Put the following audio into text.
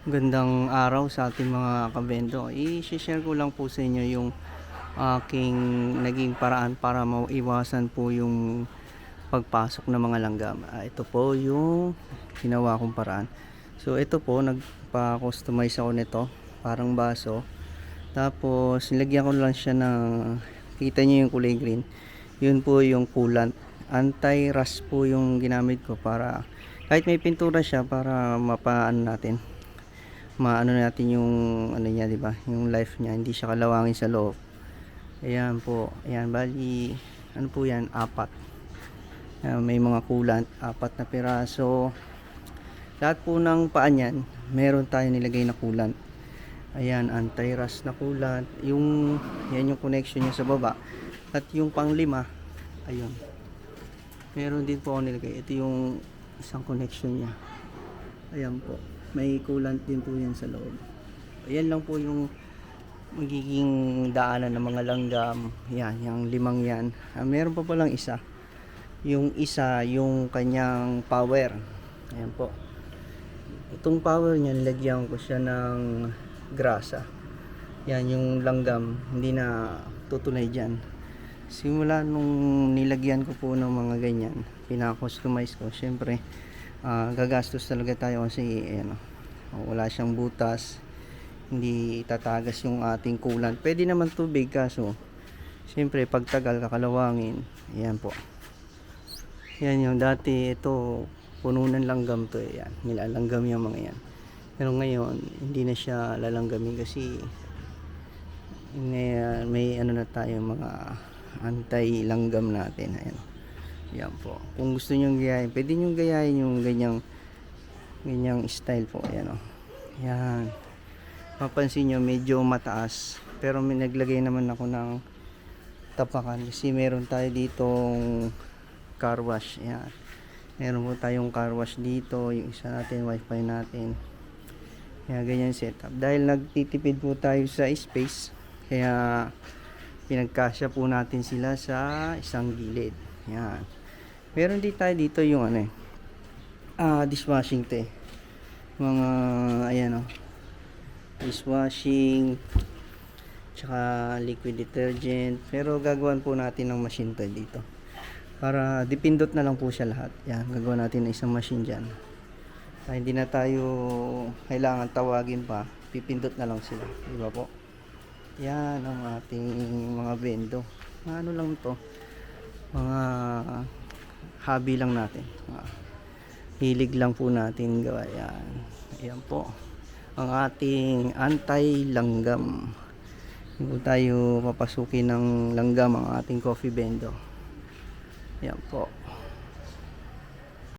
Gandang araw sa ating mga kabendo. I-share ko lang po sa inyo yung aking naging paraan para maiwasan po yung pagpasok ng mga langgam. Ah, ito po yung ginawa kong paraan. So ito po, nagpa-customize ako nito. Parang baso. Tapos nilagyan ko lang siya ng, kita niyo yung kulay green. Yun po yung coolant. Anti-rust po yung ginamit ko para kahit may pintura siya para mapaan natin maano natin yung ano niya, 'di ba? Yung life niya, hindi siya kalawangin sa loob. Ayan po. Ayan, bali ano po 'yan? Apat. Ayan, may mga coolant, apat na piraso. Lahat po ng paan yan, meron tayo nilagay na coolant. Ayan, anti-rust na coolant. Yung, yan yung connection niya sa baba. At yung panglima, ayun. Meron din po ako nilagay. Ito yung isang connection niya. Ayan po. May coolant din po yan sa loob. Ayan lang po yung magiging daanan ng mga langgam. Yan, yung limang yan. Ah, meron pa palang isa. Yung isa, yung kanyang power. Ayan po. Itong power niya, nilagyan ko siya ng grasa. Yan, yung langgam, hindi na tutunay dyan. Simula nung nilagyan ko po ng mga ganyan, pina-customize ko, syempre, ah, gagastos talaga tayo kasi ano, wala siyang butas, hindi tatagas yung ating coolant. Pwede naman tubig kaso, syempre, pagtagal kakalawangin, ayan po. Yan yung dati, ito, puno ng langgam to eh. Yan, nilalanggam yung mga yan. Pero ngayon, hindi na siya lalanggamin kasi may, may ano na tayo mga anti-langgam natin. Ayan. Yan po. Kung gusto nyo gayahin, pwede nyo gayahin yung ganyang ganyang style po. Ayan o. Yan. Mapansin nyo, medyo mataas. Pero may naglagay naman ako ng tapakan kasi meron tayo ditong car wash. Ayan. Meron po tayong car wash dito. Yung isa natin, wifi natin. Kaya ganyan setup. Dahil nagtitipid po tayo sa space. Kaya pinagkasya po natin sila sa isang gilid. Yan. Meron din tayo dito yung ano eh. Ah, dishwashing te. Mga ayan oh. Dishwashing tsaka liquid detergent. Pero gagawan po natin ng machine to dito. Para dipindot na lang po siya lahat. Yan, gagawa natin ng isang machine diyan. Para hindi na tayo kailangan tawagin pa. Pipindot na lang sila. Di ba po? Yan ang ating mga bendo. Ano lang to? Mga hobby lang natin. Mga hilig lang po natin gawa yan. Ayan po. Ang ating anti-langgam. Hindi tayo papasukin ng langgam ang ating coffee bendo. Yan po.